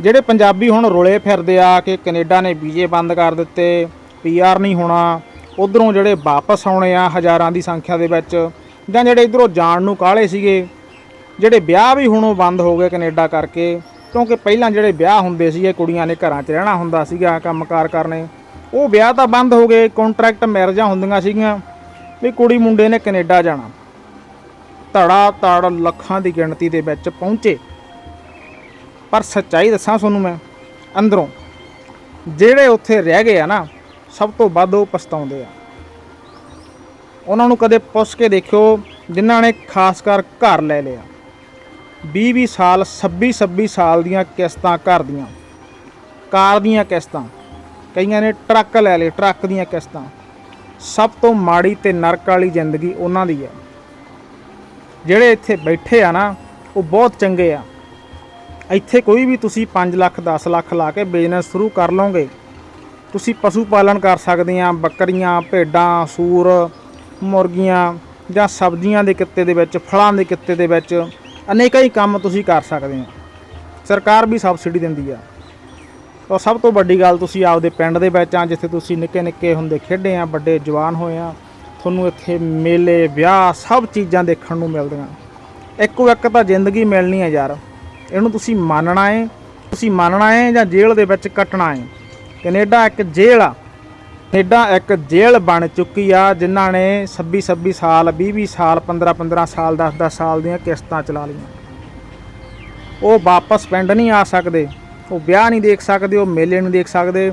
ਜਿਹੜੇ ਪੰਜਾਬੀ ਹੁਣ ਰੁਲੇ ਫਿਰਦੇ ਆ ਕਿ ਕੈਨੇਡਾ ਨੇ ਵੀਜ਼ੇ ਬੰਦ ਕਰ ਦਿੱਤੇ ਪੀਆਰ ਨਹੀਂ ਹੋਣਾ, ਉਧਰੋਂ ਜਿਹੜੇ ਵਾਪਸ ਆਉਣੇ ਆ ਹਜ਼ਾਰਾਂ ਦੀ ਸੰਖਿਆ ਦੇ ਵਿੱਚ, ਜਾਂ ਜਿਹੜੇ ਇਧਰੋਂ ਜਾਣ ਨੂੰ ਕਾਹਲੇ ਸੀਗੇ, ਜਿਹੜੇ ਵਿਆਹ ਵੀ ਹੁਣੋਂ ਬੰਦ ਹੋ ਗਏ ਕੈਨੇਡਾ ਕਰਕੇ, ਕਿਉਂਕਿ ਪਹਿਲਾਂ ਜਿਹੜੇ ਵਿਆਹ ਹੁੰਦੇ ਸੀਗੇ, ਕੁੜੀਆਂ ਨੇ ਘਰਾਂ 'ਚ ਰਹਿਣਾ ਹੁੰਦਾ ਸੀਗਾ ਕੰਮਕਾਰ ਕਰਨੇ, ਉਹ ਵਿਆਹ ਤਾਂ ਬੰਦ ਹੋ ਗਏ ਕੰਟਰੈਕਟ ਮੈਰਿਜਾਂ ਹੁੰਦੀਆਂ ਸੀਗੀਆਂ, ਵੀ ਕੁੜੀ ਮੁੰਡੇ ਨੇ ਕੈਨੇਡਾ ਜਾਣਾ। ਧੜਾ ਧੜ ਲੱਖਾਂ ਦੀ ਗਿਣਤੀ ਦੇ ਵਿੱਚ ਪਹੁੰਚੇ। ਪਰ ਸੱਚਾਈ ਦੱਸਾਂ ਤੁਹਾਨੂੰ ਮੈਂ, ਅੰਦਰੋਂ ਜਿਹੜੇ ਉੱਥੇ ਰਹਿ ਗਏ ਆ ਨਾ, ਸਭ ਤੋਂ ਵੱਧ ਉਹ ਪਛਤਾਉਂਦੇ ਆ। ਉਹਨਾਂ ਨੂੰ ਕਦੇ ਪੁੱਛ ਕੇ ਦੇਖਿਓ, ਜਿਨ੍ਹਾਂ ਨੇ ਖਾਸ ਕਰ ਘਰ ਲੈ ਲਿਆ। 20 20 ਸਾਲ 26 26 ਸਾਲ ਦੀਆਂ ਕਿਸ਼ਤਾਂ ਘਰ ਦੀਆਂ, ਕਾਰ ਦੀਆਂ ਕਿਸ਼ਤਾਂ, ਕਈਆਂ ਨੇ ਟਰੱਕ ਲੈ ਲਏ, ਟਰੱਕ ਦੀਆਂ ਕਿਸ਼ਤਾਂ। ਸਭ ਤੋਂ ਮਾੜੀ ਤੇ ਨਰਕ ਵਾਲੀ ਜ਼ਿੰਦਗੀ ਉਹਨਾਂ ਦੀ ਹੈ ਜਿਹੜੇ ਇੱਥੇ ਬੈਠੇ ਆ ਨਾ, ਉਹ ਬਹੁਤ ਚੰਗੇ ਆ। ਇੱਥੇ ਕੋਈ ਵੀ ਤੁਸੀਂ 5 ਲੱਖ 10 ਲੱਖ ਲਾ ਕੇ ਬਿਜ਼ਨਸ ਸ਼ੁਰੂ ਕਰ ਲਓਗੇ, ਤੁਸੀਂ ਪਸ਼ੂ ਪਾਲਣ ਕਰ ਸਕਦੇ ਆ ਬੱਕਰੀਆਂ, ਭੇਡਾਂ, ਸੂਰ, ਮੁਰਗੀਆਂ ਜਾਂ ਸਬਜ਼ੀਆਂ ਦੇ ਕਿੱਤੇ ਦੇ ਵਿੱਚ, ਫਲਾਂ ਦੇ ਕਿੱਤੇ ਦੇ ਵਿੱਚ ਅਨੇਕਾਂ ਹੀ ਕੰਮ ਤੁਸੀਂ ਕਰ ਸਕਦੇ ਆ ਸਰਕਾਰ ਵੀ ਸਬਸਿਡੀ ਦਿੰਦੀ ਆ। ਔਰ ਸਭ ਤੋਂ ਵੱਡੀ ਗੱਲ ਤੁਸੀਂ ਆਪਦੇ ਪਿੰਡ ਦੇ ਵਿੱਚ ਆ, ਜਿੱਥੇ ਤੁਸੀਂ ਨਿੱਕੇ ਨਿੱਕੇ ਹੁੰਦੇ ਖੇਡੇ ਆ, ਵੱਡੇ ਜਵਾਨ ਹੋਏ ਆ, ਤੁਹਾਨੂੰ ਇੱਥੇ ਮੇਲੇ, ਵਿਆਹ ਸਭ ਚੀਜ਼ਾਂ ਦੇਖਣ ਨੂੰ ਮਿਲਦੀਆਂ। ਇੱਕੋ ਇੱਕ ਤਾਂ ਜ਼ਿੰਦਗੀ ਮਿਲਣੀ ਹੈ ਯਾਰ। ਇਹਨੂੰ ਤੁਸੀਂ ਮੰਨਣਾ ਹੈ ਤੁਸੀਂ ਮੰਨਣਾ ਹੈ ਜਾਂ ਜੇਲ੍ਹ ਦੇ ਵਿੱਚ ਕੱਟਣਾ ਹੈ ਕੈਨੇਡਾ ਇੱਕ ਜੇਲ੍ਹ ਆ। ਕੈਨੇਡਾ ਇੱਕ ਜੇਲ੍ਹ ਬਣ ਚੁੱਕੀ ਆ, ਜਿਨ੍ਹਾਂ ਨੇ 26 26 ਸਾਲ 20 20 ਸਾਲ 15 15 ਸਾਲ 10 10 ਸਾਲ ਦੀਆਂ ਕਿਸ਼ਤਾਂ ਚਲਾ ਲਈਆਂ। ਉਹ ਵਾਪਸ ਪਿੰਡ ਨਹੀਂ ਆ ਸਕਦੇ। ਉਹ ਵਿਆਹ ਨਹੀਂ ਦੇਖ ਸਕਦੇ, ਉਹ ਮੇਲੇ ਨਹੀਂ ਦੇਖ ਸਕਦੇ।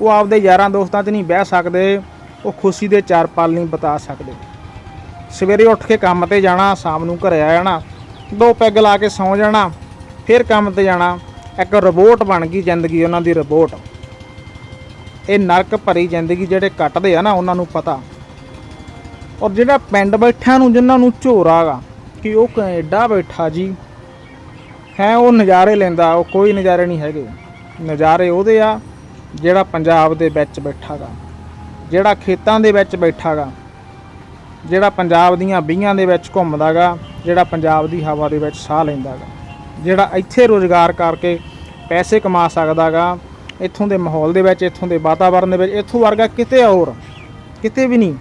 ਉਹ ਆਪਦੇ ਯਾਰਾਂ ਦੋਸਤਾਂ 'ਚ ਨਹੀਂ ਬਹਿ ਸਕਦੇ। ਉਹ ਖੁਸ਼ੀ ਦੇ ਚਾਰ ਪਲ ਨਹੀਂ ਬਤਾ ਸਕਦੇ। ਸਵੇਰੇ ਉੱਠ ਕੇ ਕੰਮ ਤੇ ਜਾਣਾ, ਸ਼ਾਮ ਨੂੰ ਘਰੇ ਆ ਜਾਣਾ। ਦੋ ਪੈਗ ਲਾ ਕੇ ਸੌਂ ਜਾਣਾ। ਫਿਰ ਕੰਮ ਤੇ ਜਾਣਾ, ਇੱਕ ਰੋਬੋਟ ਬਣ ਗਈ ਜ਼ਿੰਦਗੀ, ਉਹਨਾਂ ਦੀ ਰੋਬੋਟ ਇਹ ਨਰਕ ਭਰੀ ਜ਼ਿੰਦਗੀ ਜਿਹੜੇ ਕੱਟਦੇ ਆ ਨਾ, ਉਹਨਾਂ ਨੂੰ ਪਤਾ। ਔਰ ਜਿਹੜਾ ਪਿੰਡ ਬੈਠਿਆਂ ਨੂੰ, ਜਿਨ੍ਹਾਂ ਨੂੰ ਝੋਰਾਗਾ ਕਿ ਉਹ ਕੈਨੇਡਾ ਬੈਠਾ ਜੀ, ਹੈ, ਉਹ ਨਜ਼ਾਰੇ ਲੈਂਦਾ, ਉਹ ਕੋਈ ਨਜ਼ਾਰੇ ਨਹੀਂ ਹੈਗੇ। ਨਜ਼ਾਰੇ ਉਹਦੇ ਆ, ਜਿਹੜਾ ਪੰਜਾਬ ਦੇ ਵਿੱਚ ਬੈਠਾਗਾ ਜਿਹੜਾ ਖੇਤਾਂ ਦੇ ਵਿੱਚ ਬੈਠਾਗਾ ਜਿਹੜਾ ਪੰਜਾਬ ਦੀਆਂ ਬੀਆਂ ਦੇ ਵਿੱਚ ਘੁੰਮਦਾਗਾ ਜਿਹੜਾ ਪੰਜਾਬ ਦੀ ਹਵਾ ਦੇ ਵਿੱਚ ਸਾਹ ਲੈਂਦਾਗਾ ਜਿਹੜਾ ਇੱਥੇ ਰੋਜ਼ਗਾਰ ਕਰਕੇ ਪੈਸੇ ਕਮਾ ਸਕਦਾਗਾ, ਇੱਥੋਂ ਦੇ ਮਾਹੌਲ ਦੇ ਵਿੱਚ, ਇੱਥੋਂ ਦੇ ਵਾਤਾਵਰਣ ਦੇ ਵਿੱਚ, ਇੱਥੋਂ ਵਰਗਾ ਕਿਤੇ ਹੋਰ, ਕਿਤੇ ਵੀ ਨਹੀਂ।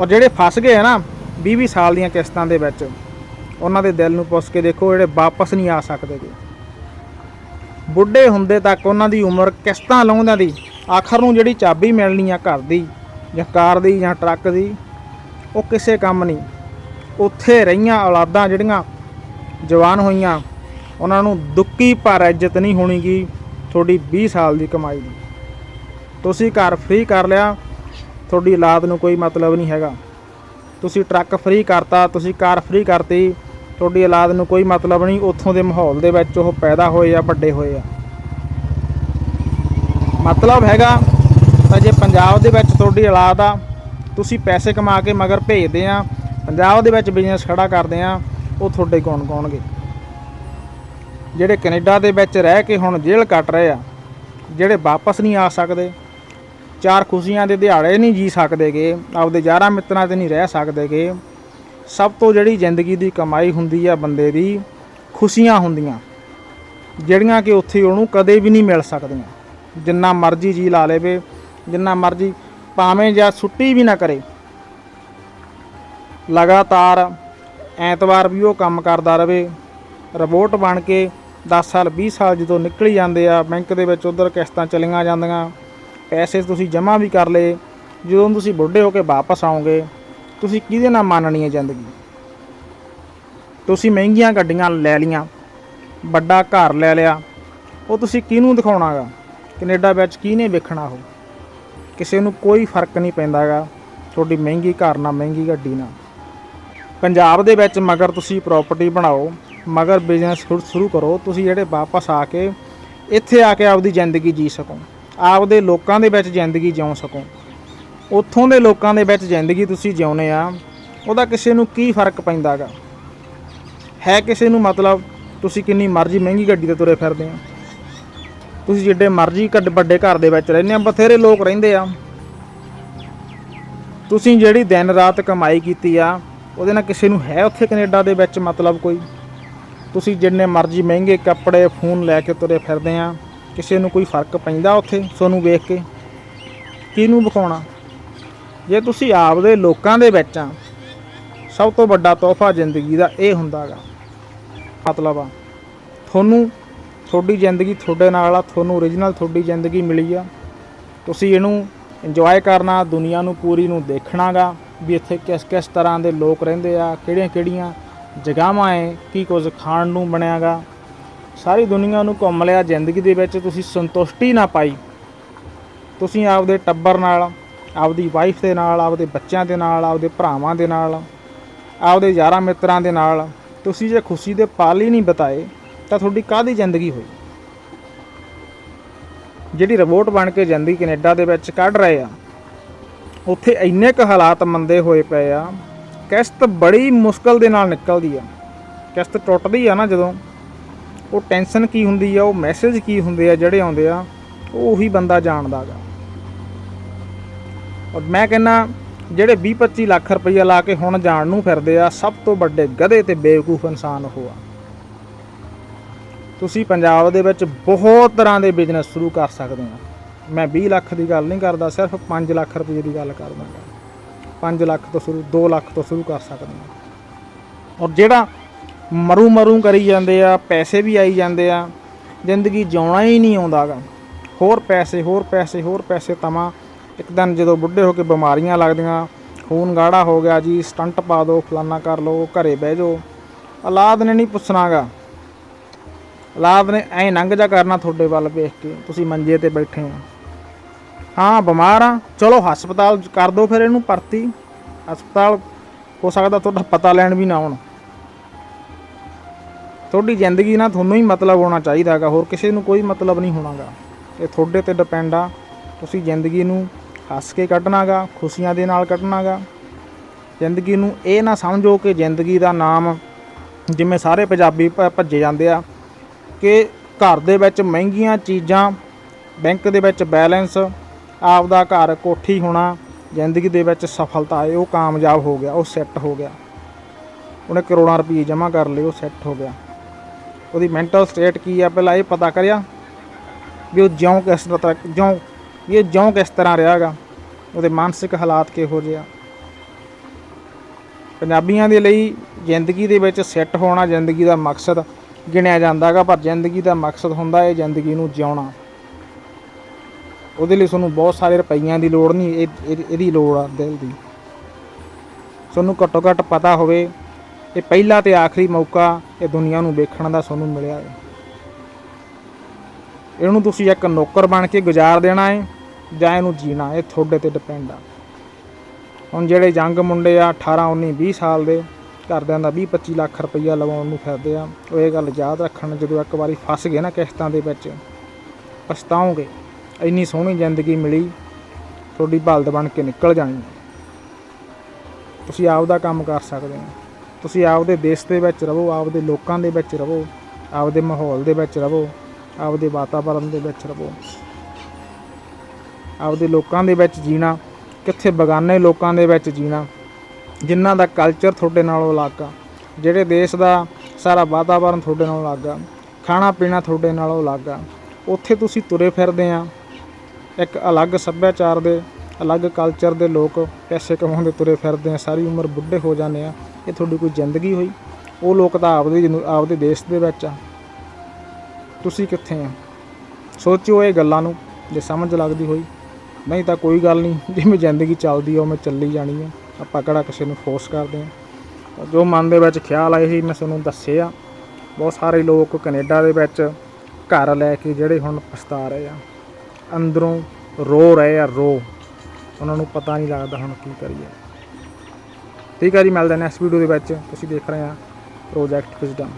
ਔਰ ਜਿਹੜੇ ਫਸ ਗਏ ਆ ਨਾ 20 20 ਸਾਲ ਦੀਆਂ ਕਿਸ਼ਤਾਂ ਦੇ ਵਿੱਚ, ਉਹਨਾਂ ਦੇ ਦਿਲ ਨੂੰ ਪੁੱਛ ਕੇ ਦੇਖੋ, ਜਿਹੜੇ ਵਾਪਸ ਨਹੀਂ ਆ ਸਕਦੇ ਗੇ ਬੁੱਢੇ ਹੁੰਦੇ ਤੱਕ ਉਹਨਾਂ ਦੀ ਉਮਰ ਕਿਸ਼ਤਾਂ ਲਾਉਂਦਿਆਂ ਦੀ, ਆਖਰ ਨੂੰ ਜਿਹੜੀ ਚਾਬੀ ਮਿਲਣੀ ਆ ਘਰ ਦੀ, ਜਾਂ ਕਾਰ ਦੀ, ਜਾਂ ਟਰੱਕ ਦੀ, ਉਹ ਕਿਸੇ ਕੰਮ ਨਹੀਂ। ਉੱਥੇ ਰਹੀਆਂ ਔਲਾਦਾਂ ਜਿਹੜੀਆਂ ਜਵਾਨ ਹੋਈਆਂ, ਉਹਨਾਂ ਨੂੰ ਦੁੱਕੀ ਪਰ ਇੱਜ਼ਤ ਨਹੀਂ ਹੋਣੀਗੀ ਤੁਹਾਡੀ 20 ਸਾਲ ਦੀ ਕਮਾਈ ਦੀ। ਤੁਸੀਂ ਘਰ ਫ੍ਰੀ ਕਰ ਲਿਆ, ਤੁਹਾਡੀ ਔਲਾਦ ਨੂੰ ਕੋਈ ਮਤਲਬ ਨਹੀਂ ਹੈਗਾ। ਤੁਸੀਂ ਟਰੱਕ ਫ੍ਰੀ ਕਰਤਾ, ਤੁਸੀਂ ਕਾਰ ਫ੍ਰੀ ਕਰਤੀ, ਤੁਹਾਡੀ ਔਲਾਦ ਨੂੰ ਕੋਈ ਮਤਲਬ ਨਹੀਂ, ਉੱਥੋਂ ਦੇ ਮਾਹੌਲ ਦੇ ਵਿੱਚ ਉਹ ਪੈਦਾ ਹੋਏ ਆ, ਵੱਡੇ ਹੋਏ ਆ। ਮਤਲਬ ਹੈਗਾ ਤਾਂ ਜੇ ਪੰਜਾਬ ਦੇ ਵਿੱਚ ਤੁਹਾਡੀ ਔਲਾਦ ਆ, ਤੁਸੀਂ ਪੈਸੇ ਕਮਾ ਕੇ ਮਗਰ ਭੇਜਦੇ ਆ, ਪੰਜਾਬ ਦੇ ਵਿੱਚ ਬਿਜ਼ਨਸ ਖੜਾ ਕਰਦੇ ਆ ਉਹ ਤੁਹਾਡੇ ਕੌਣ ਕੌਣਗੇ ਜਿਹੜੇ ਕੈਨੇਡਾ ਦੇ ਵਿੱਚ ਰਹਿ ਕੇ ਹੁਣ ਜੇਲ੍ਹ ਕੱਟ ਰਹੇ ਆ, ਜਿਹੜੇ ਵਾਪਸ ਨਹੀਂ ਆ ਸਕਦੇ, ਚਾਰ ਖੁਸ਼ੀਆਂ ਦੇ ਦਿਹਾੜੇ ਨਹੀਂ ਜੀ ਸਕਦੇਗੇ, ਆਪਦੇ ਯਾਰਾਂ ਮਿੱਤਰਾਂ ਤੇ ਨਹੀਂ ਰਹਿ ਸਕਦੇਗੇ, ਸਭ ਤੋਂ ਜਿਹੜੀ ਜ਼ਿੰਦਗੀ ਦੀ ਕਮਾਈ ਹੁੰਦੀ ਆ ਬੰਦੇ ਦੀ, ਖੁਸ਼ੀਆਂ ਹੁੰਦੀਆਂ, ਜਿਹੜੀਆਂ ਕਿ ਉੱਥੇ ਉਹਨੂੰ ਕਦੇ ਵੀ ਨਹੀਂ ਮਿਲ ਸਕਦੀਆਂ। ਜਿੰਨਾ ਮਰਜ਼ੀ ਜੀ ਲਾ ਲੇਵੇ, ਜਿੰਨਾ ਮਰਜ਼ੀ ਭਾਵੇਂ ਜਾਂ ਛੁੱਟੀ ਵੀ ਨਾ ਕਰੇ। ਲਗਾਤਾਰ ਐਤਵਾਰ ਵੀ ਉਹ ਕੰਮ ਕਰਦਾ ਰਵੇ। ਰੋਬੋਟ ਬਣ ਕੇ 10 ਸਾਲ 20 ਸਾਲ ਜਦੋਂ ਨਿਕਲੀ ਜਾਂਦੇ ਆ, ਬੈਂਕ ਦੇ ਵਿੱਚ ਉਧਰ ਕਿਸ਼ਤਾਂ ਚਲੀਆਂ ਜਾਂਦੀਆਂ। ਪੈਸੇ ਤੁਸੀਂ ਜਮ੍ਹਾਂ ਵੀ ਕਰ ਲਏ। ਜਦੋਂ ਤੁਸੀਂ ਬੁੱਢੇ ਹੋ ਕੇ ਵਾਪਸ ਆਓਗੇ, ਤੁਸੀਂ ਕਿਹਦੇ ਨਾਲ ਮੰਨਣੀ ਹੈ ਜ਼ਿੰਦਗੀ? ਤੁਸੀਂ ਮਹਿੰਗੀਆਂ ਗੱਡੀਆਂ ਲੈ ਲੀਆਂ ਵੱਡਾ ਘਰ ਲੈ ਲਿਆ। ਉਹ ਤੁਸੀਂ ਕਿਹਨੂੰ ਦਿਖਾਉਣਾਗਾ? ਕੈਨੇਡਾ ਵਿੱਚ ਕਿਹਨੇ ਵੇਖਣਾ ਉਹ? ਕਿਸੇ ਨੂੰ ਕੋਈ ਫ਼ਰਕ ਨਹੀਂ ਪੈਂਦਾਗਾ, ਤੁਹਾਡੀ ਮਹਿੰਗੀ ਘਰ ਨਾਲ ਮਹਿੰਗੀ ਗੱਡੀ ਨਾਲ। ਪੰਜਾਬ ਦੇ ਵਿੱਚ ਮਗਰ ਤੁਸੀਂ ਪ੍ਰਾਪਰਟੀ ਬਣਾਓ, ਮਗਰ ਬਿਜ਼ਨਸ ਸ਼ੁਰੂ ਕਰੋ, ਤੁਸੀਂ ਜਿਹੜੇ ਵਾਪਸ ਆ ਕੇ ਇੱਥੇ ਆ ਕੇ ਆਪਦੀ ਜ਼ਿੰਦਗੀ ਜੀ ਸਕੋ, ਆਪਦੇ ਲੋਕਾਂ ਦੇ ਵਿੱਚ ਜ਼ਿੰਦਗੀ ਜਿਉ ਸਕੋ। ਉੱਥੋਂ ਦੇ ਲੋਕਾਂ ਦੇ ਵਿੱਚ ਜ਼ਿੰਦਗੀ ਤੁਸੀਂ ਜਿਉਨੇ ਆ, ਉਹਦਾ ਕਿਸੇ ਨੂੰ ਕੀ ਫ਼ਰਕ ਪੈਂਦਾਗਾ? ਹੈ ਕਿਸੇ ਨੂੰ ਮਤਲਬ ਤੁਸੀਂ ਕਿੰਨੀ ਮਰਜ਼ੀ ਮਹਿੰਗੀ ਗੱਡੀ ਤੇ ਤੁਰੇ ਫਿਰਦੇ ਆ ਤੁਸੀਂ ਜਿੱਡੇ ਮਰਜ਼ੀ ਕੱਡ ਵੱਡੇ ਘਰ ਦੇ ਵਿੱਚ ਰਹਿੰਦੇ ਆ ਬਥੇਰੇ ਲੋਕ ਰਹਿੰਦੇ ਆ। ਤੁਸੀਂ ਜਿਹੜੀ ਦਿਨ ਰਾਤ ਕਮਾਈ ਕੀਤੀ ਆ ਉਹਦੇ ਨਾਲ ਕਿਸੇ ਨੂੰ ਹੈ ਉੱਥੇ ਕੈਨੇਡਾ ਦੇ ਵਿੱਚ ਮਤਲਬ ਕੋਈ? ਤੁਸੀਂ ਜਿੰਨੇ ਮਰਜ਼ੀ ਮਹਿੰਗੇ ਕੱਪੜੇ, ਫੋਨ ਲੈ ਕੇ ਤੁਰੇ ਫਿਰਦੇ ਆ, ਕਿਸੇ ਨੂੰ ਕੋਈ ਫ਼ਰਕ ਪੈਂਦਾ ਉੱਥੇ ਤੁਹਾਨੂੰ ਵੇਖ ਕੇ? ਕਿਹਨੂੰ ਵਿਖਾਉਣਾ? ਜੇ ਤੁਸੀਂ ਆਪਦੇ ਲੋਕਾਂ ਦੇ ਵਿੱਚ ਆ, ਸਭ ਤੋਂ ਵੱਡਾ ਤੋਹਫਾ ਜ਼ਿੰਦਗੀ ਦਾ ਇਹ ਹੁੰਦਾਗਾ। ਮਤਲਬ ਆ, ਤੁਹਾਨੂੰ ਤੁਹਾਡੀ ਜ਼ਿੰਦਗੀ ਤੁਹਾਡੇ ਨਾਲ ਆ, ਤੁਹਾਨੂੰ ਓਰੀਜਨਲ ਤੁਹਾਡੀ ਜ਼ਿੰਦਗੀ ਮਿਲੀ ਆ। ਤੁਸੀਂ ਇਹਨੂੰ ਇੰਜੋਏ ਕਰਨਾ, ਦੁਨੀਆ ਨੂੰ ਪੂਰੀ ਨੂੰ ਦੇਖਣਾਗਾ। ਵੀ ਇੱਥੇ ਕਿਸ ਕਿਸ ਤਰ੍ਹਾਂ ਦੇ ਲੋਕ ਰਹਿੰਦੇ ਆ, ਕਿਹੜੀਆਂ ਕਿਹੜੀਆਂ ਜਗ੍ਹਾਵਾਂ ਐ, ਕੀ ਕੁਝ ਖਾਣ ਨੂੰ ਬਣਿਆਗਾ। ਸਾਰੀ ਦੁਨੀਆ ਨੂੰ ਘੁੰਮ ਲਿਆ ਜ਼ਿੰਦਗੀ ਦੇ ਵਿੱਚ, ਤੁਸੀਂ ਸੰਤੁਸ਼ਟੀ ਨਾ ਪਾਈ। ਤੁਸੀਂ ਆਪਦੇ ਟੱਬਰ ਨਾਲ, ਆਪਦੀ ਵਾਈਫ ਦੇ ਨਾਲ, ਆਪਦੇ ਬੱਚਿਆਂ ਦੇ ਨਾਲ, ਆਪਦੇ ਭਰਾਵਾਂ ਦੇ ਨਾਲ, ਆਪਦੇ ਯਾਰਾਂ ਮਿੱਤਰਾਂ ਦੇ ਨਾਲ, ਤੁਸੀਂ ਜੇ ਖੁਸ਼ੀ ਦੇ ਪਲ ਹੀ ਨਹੀਂ ਬਿਤਾਏ, ਤਾਂ ਤੁਹਾਡੀ ਕਾਹਦੀ ਜ਼ਿੰਦਗੀ ਹੋਈ? ਜਿਹੜੀ ਰਿਪੋਰਟ ਬਣ ਕੇ ਜਾਂਦੀ ਕੈਨੇਡਾ ਦੇ ਵਿੱਚ ਕੱਢ ਰਹੇ ਆ ਉੱਥੇ ਇੰਨੇ ਕੁ ਹਾਲਾਤ ਮੰਦੇ ਹੋਏ ਪਏ ਆ। ਕਿਸ਼ਤ ਬੜੀ ਮੁਸ਼ਕਲ ਦੇ ਨਾਲ ਨਿਕਲਦੀ ਆ। ਕਿਸ਼ਤ ਟੁੱਟਦੀ ਆ ਨਾ ਜਦੋਂ, ਉਹ ਟੈਨਸ਼ਨ ਕੀ ਹੁੰਦੀ ਆ, ਉਹ ਮੈਸੇਜ ਕੀ ਹੁੰਦੇ ਆ ਜਿਹੜੇ ਆਉਂਦੇ ਆ, ਉਹ ਉਹੀ ਬੰਦਾ ਜਾਣਦਾ ਗਾ। ਔਰ ਮੈਂ ਕਹਿੰਨਾ ਜਿਹੜੇ 20 25 ਲੱਖ ਰੁਪਈਆ ਲਾ ਕੇ ਹੁਣ ਜਾਣ ਨੂੰ ਫਿਰਦੇ ਆ, ਸਭ ਤੋਂ ਵੱਡੇ ਗਧੇ ਤੇ ਬੇਵਕੂਫ ਇਨਸਾਨ ਉਹ ਆ। ਤੁਸੀਂ ਪੰਜਾਬ ਦੇ ਵਿੱਚ ਬਹੁਤ ਤਰ੍ਹਾਂ ਦੇ ਬਿਜ਼ਨਸ ਸ਼ੁਰੂ ਕਰ ਸਕਦੇ ਆ। ਮੈਂ 20 ਲੱਖ ਦੀ ਗੱਲ ਨਹੀਂ ਕਰਦਾ, ਸਿਰਫ 5 ਲੱਖ ਰੁਪਏ ਦੀ ਗੱਲ ਕਰਦਾ। ਗਾ 5 ਲੱਖ ਤੋਂ ਸ਼ੁਰੂ 2 ਲੱਖ ਤੋਂ ਸ਼ੁਰੂ ਕਰ ਸਕਦੇ ਆ ਔਰ ਜਿਹੜਾ ਮਰੂ ਮਰੂ ਕਰੀ ਜਾਂਦੇ ਆ, ਪੈਸੇ ਵੀ ਆਈ ਜਾਂਦੇ ਆ, ਜ਼ਿੰਦਗੀ ਜਿਉਣਾ ਹੀ ਨਹੀਂ ਆਉਂਦਾਗਾ। ਹੋਰ ਪੈਸੇ ਹੋਰ ਪੈਸੇ ਹੋਰ ਪੈਸੇ ਤਮਾ ਇੱਕ ਦਿਨ ਜਦੋਂ ਬੁੱਢੇ ਹੋ ਕੇ ਬਿਮਾਰੀਆਂ ਲੱਗਦੀਆਂ, ਖੂਨ ਗਾੜਾ ਹੋ ਗਿਆ ਜੀ, ਸਟੰਟ ਪਾ ਦਿਓ ਫਲਾਨਾ ਕਰ ਲਓ, ਘਰੇ ਬਹਿ ਜਾਓ। ਔਲਾਦ ਨੇ ਨਹੀਂ ਪੁੱਛਣਾਗਾ। ਔਲਾਦ ਨੇ ਐ ਨੰਗ ਜਾ ਕਰਨਾ ਤੁਹਾਡੇ ਵੱਲ ਵੇਖ ਕੇ, ਤੁਸੀਂ ਮੰਜੇ ਤੇ ਬੈਠੇ ਹੋ। ਹਾਂ, ਬਿਮਾਰ ਆ। ਚਲੋ, ਹਸਪਤਾਲ ਕਰ ਦਿਓ ਫਿਰ ਇਹਨੂੰ ਭਰਤੀ। ਹਸਪਤਾਲ, ਹੋ ਸਕਦਾ ਤੁਹਾਡਾ ਪਤਾ ਲੈਣ ਵੀ ਨਾ ਆਉਣ। ਤੁਹਾਡੀ ਜ਼ਿੰਦਗੀ ਨਾਲ ਤੁਹਾਨੂੰ ਹੀ ਮਤਲਬ ਹੋਣਾ ਚਾਹੀਦਾ ਹੈਗਾ। ਹੋਰ ਕਿਸੇ ਨੂੰ ਕੋਈ ਮਤਲਬ ਨਹੀਂ ਹੋਣਾਗਾ। ਇਹ ਤੁਹਾਡੇ ਤੇ ਡਿਪੈਂਡ ਆ। ਤੁਸੀਂ ਜ਼ਿੰਦਗੀ ਨੂੰ ਹੱਸ ਕੇ ਕੱਢਣਾਗਾ, ਖੁਸ਼ੀਆਂ ਦੇ ਨਾਲ ਕੱਢਣਾਗਾ। ਜ਼ਿੰਦਗੀ ਨੂੰ ਇਹ ਨਾ ਸਮਝੋ ਕਿ ਜ਼ਿੰਦਗੀ ਦਾ ਨਾਮ, ਜਿਵੇਂ ਸਾਰੇ ਪੰਜਾਬੀ ਭ- ਭੱਜੇ ਜਾਂਦੇ ਆ, ਕਿ ਘਰ ਦੇ ਵਿੱਚ ਮਹਿੰਗੀਆਂ ਚੀਜ਼ਾਂ, ਬੈਂਕ ਦੇ ਵਿੱਚ ਬੈਲੈਂਸ ਆਪ ਦਾ ਘਰ ਕੋਠੀ ਹੋਣਾ, ਜ਼ਿੰਦਗੀ ਦੇ ਵਿੱਚ ਸਫਲਤਾ ਆਏ ਉਹ ਕਾਮਯਾਬ ਹੋ ਗਿਆ, ਉਹ ਸੈੱਟ ਹੋ ਗਿਆ। ਉਹਨੇ ਕਰੋੜਾਂ ਰੁਪਏ ਜਮ੍ਹਾਂ ਕਰ ਲਏ, ਉਹ ਸੈੱਟ ਹੋ ਗਿਆ। ਉਹਦੀ ਮੈਂਟਲ ਸਟੇਟ ਕੀ ਆ ਪਹਿਲਾਂ ਇਹ ਪਤਾ ਕਰਿਆ ਵੀ ਉਹ ਜਿਉਂ ਕਿਸ ਤਰ੍ਹਾਂ ਜਿਉਂ ਇਹ ਜਿਉਂ ਕਿਸ ਤਰ੍ਹਾਂ ਰਿਹਾਗਾ ਉਹਦੇ ਮਾਨਸਿਕ ਹਾਲਾਤ ਕਿਹੋ ਜਿਹੇ ਆ। ਪੰਜਾਬੀਆਂ ਦੇ ਲਈ ਜ਼ਿੰਦਗੀ ਦੇ ਵਿੱਚ ਸੈੱਟ ਹੋਣਾ ਜ਼ਿੰਦਗੀ ਦਾ ਮਕਸਦ ਗਿਣਿਆ ਜਾਂਦਾਗਾ ਪਰ ਜ਼ਿੰਦਗੀ ਦਾ ਮਕਸਦ ਹੁੰਦਾ ਹੈ ਜ਼ਿੰਦਗੀ ਨੂੰ ਜਿਉਣਾ। ਉਹਦੇ ਲਈ ਤੁਹਾਨੂੰ ਬਹੁਤ ਸਾਰੇ ਰੁਪਈਆਂ ਦੀ ਲੋੜ ਨਹੀਂ, ਇਹ, ਇਹ- ਇਹਦੀ ਲੋੜ ਆ ਦਿਲ ਦੀ। ਤੁਹਾਨੂੰ ਘੱਟੋ ਘੱਟ ਪਤਾ ਹੋਵੇ, ਇਹ ਪਹਿਲਾ ਤੇ ਆਖਰੀ ਮੌਕਾ ਇਹ ਦੁਨੀਆ ਨੂੰ ਵੇਖਣ ਦਾ ਤੁਹਾਨੂੰ ਮਿਲਿਆ ਹੈ। ਇਹਨੂੰ ਤੁਸੀਂ ਇੱਕ ਨੌਕਰ ਬਣ ਕੇ ਗੁਜ਼ਾਰ ਦੇਣਾ ਹੈ, ਜਾਂ ਇਹਨੂੰ ਜੀਣਾ, ਇਹ ਤੁਹਾਡੇ ਤੇ ਡਿਪੈਂਡ ਆ। ਹੁਣ ਜਿਹੜੇ ਜੰਗ ਮੁੰਡੇ ਆ 18 19 20 ਸਾਲ ਦੇ, ਘਰਦਿਆਂ ਦਾ 20 25 ਲੱਖ ਰੁਪਈਆ ਲਵਾਉਣ ਨੂੰ ਫਿਰਦੇ ਆ, ਉਹ ਇਹ ਗੱਲ ਯਾਦ ਰੱਖਣ ਜਦੋਂ ਇੱਕ ਵਾਰੀ ਫਸ ਗਏ ਨਾ ਕਿਸ਼ਤਾਂ ਦੇ ਵਿੱਚ, ਪਛਤਾਓਗੇ। ਇੰਨੀ ਸੋਹਣੀ ਜ਼ਿੰਦਗੀ ਮਿਲੀ, ਤੁਹਾਡੀ ਬਲਦ ਬਣ ਕੇ ਨਿਕਲ ਜਾਣੀ। ਹੈ। ਤੁਸੀਂ ਆਪਦਾ ਕੰਮ ਕਰ ਸਕਦੇ ਹੋ। ਤੁਸੀਂ ਆਪਦੇ ਦੇਸ਼ ਦੇ ਵਿੱਚ ਰਹੋ, ਆਪਦੇ ਲੋਕਾਂ ਦੇ ਵਿੱਚ ਰਹੋ, ਆਪਦੇ ਮਾਹੌਲ ਦੇ ਵਿੱਚ ਰਹੋ, ਆਪਦੇ ਵਾਤਾਵਰਣ ਦੇ ਵਿੱਚ ਰਹੋ। ਆਪਦੇ ਲੋਕਾਂ ਦੇ ਵਿੱਚ ਜੀਣਾ, ਕਿੱਥੇ ਬਗਾਨੇ ਲੋਕਾਂ ਦੇ ਵਿੱਚ ਜੀਣਾ, ਜਿਨ੍ਹਾਂ ਦਾ ਕਲਚਰ ਤੁਹਾਡੇ ਨਾਲੋਂ ਅਲੱਗ ਆ, ਜਿਹੜੇ ਦੇਸ਼ ਦਾ ਸਾਰਾ ਵਾਤਾਵਰਣ ਤੁਹਾਡੇ ਨਾਲੋਂ ਅਲੱਗ ਆ ਖਾਣਾ ਪੀਣਾ ਤੁਹਾਡੇ ਨਾਲੋਂ ਅਲੱਗ ਆ, ਉੱਥੇ ਤੁਸੀਂ ਤੁਰੇ ਫਿਰਦੇ ਆ। ਇੱਕ ਅਲੱਗ ਸੱਭਿਆਚਾਰ ਦੇ, ਅਲੱਗ ਕਲਚਰ ਦੇ ਲੋਕ ਪੈਸੇ ਕਮਾਉਂਦੇ ਤੁਰੇ ਫਿਰਦੇ ਆ, ਸਾਰੀ ਉਮਰ ਬੁੱਢੇ ਹੋ ਜਾਂਦੇ ਆ। ਇਹ ਤੁਹਾਡੀ ਕੋਈ ਜ਼ਿੰਦਗੀ ਹੋਈ? ਉਹ ਲੋਕ ਤਾਂ ਆਪਦੇ ਜਿਨੂੰ- ਆਪਦੇ ਦੇਸ਼ ਦੇ ਵਿੱਚ ਆ। ਤੁਸੀਂ ਕਿੱਥੇ ਆ? ਸੋਚਿਓ ਇਹ ਗੱਲਾਂ ਨੂੰ, ਜੇ ਸਮਝ ਲੱਗਦੀ ਹੋਈ। ਨਹੀਂ ਤਾਂ ਕੋਈ ਗੱਲ ਨਹੀਂ ਜਿਵੇਂ ਜ਼ਿੰਦਗੀ ਚੱਲਦੀ ਆ ਮੈਂ ਚੱਲੀ ਜਾਣੀ ਆ। ਆਪਾਂ ਕਿਹੜਾ ਕਿਸੇ ਨੂੰ ਫੋਰਸ ਕਰਦੇ ਆ। ਜੋ ਮਨ ਦੇ ਵਿੱਚ ਖਿਆਲ ਆਏ ਸੀ ਮੈਂ ਤੁਹਾਨੂੰ ਦੱਸੇ ਆ ਬਹੁਤ ਸਾਰੇ ਲੋਕ ਕੈਨੇਡਾ ਦੇ ਵਿੱਚ ਘਰ ਲੈ ਕੇ ਜਿਹੜੇ ਹੁਣ ਪਛਤਾ ਰਹੇ ਆ। ਅੰਦਰੋਂ ਰੋ ਰਹੇ ਆ, ਰੋ। ਉਹਨਾਂ ਨੂੰ ਪਤਾ ਨਹੀਂ ਲੱਗਦਾ ਹੁਣ ਕੀ ਕਰੀਏ। ਠੀਕ ਆ ਜੀ ਮਿਲਦੇ ਨੈਕਸਟ ਵੀਡੀਓ ਦੇ ਵਿੱਚ, ਤੁਸੀਂ ਦੇਖ ਰਹੇ ਆ ਪ੍ਰੋਜੈਕਟ ਵਿਜ਼ਡਮ